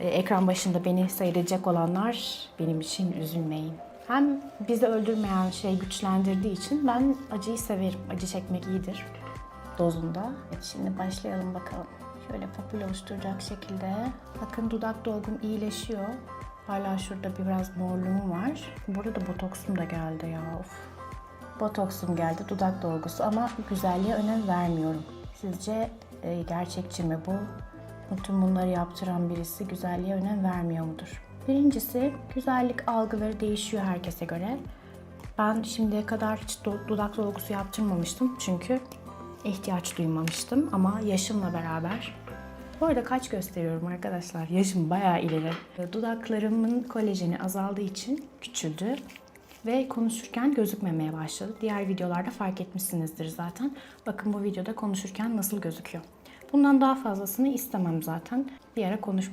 e, ekran başında beni seyredecek olanlar benim için üzülmeyin. Hem bizi öldürmeyen şey güçlendirdiği için ben acıyı severim. Acı çekmek iyidir dozunda. Evet, şimdi başlayalım bakalım. Şöyle papül oluşturacak şekilde. Bakın dudak dolgum iyileşiyor. Hala şurada biraz morluğum var. Burada da botoksum da geldi ya. Of. Botoksum geldi, dudak dolgusu ama güzelliğe önem vermiyorum. Sizce e, gerçekçi mi bu? Bütün bunları yaptıran birisi güzelliğe önem vermiyor mudur? Birincisi güzellik algıları değişiyor herkese göre. Ben şimdiye kadar hiç dudak dolgusu yaptırmamıştım çünkü ihtiyaç duymamıştım ama yaşımla beraber bu arada kaç gösteriyorum arkadaşlar? Yaşım bayağı ileri. Dudaklarımın kolajeni azaldığı için küçüldü ve konuşurken gözükmemeye başladı. Diğer videolarda fark etmişsinizdir zaten. Bakın bu videoda konuşurken nasıl gözüküyor. Bundan daha fazlasını istemem zaten. Bir ara konuşmuş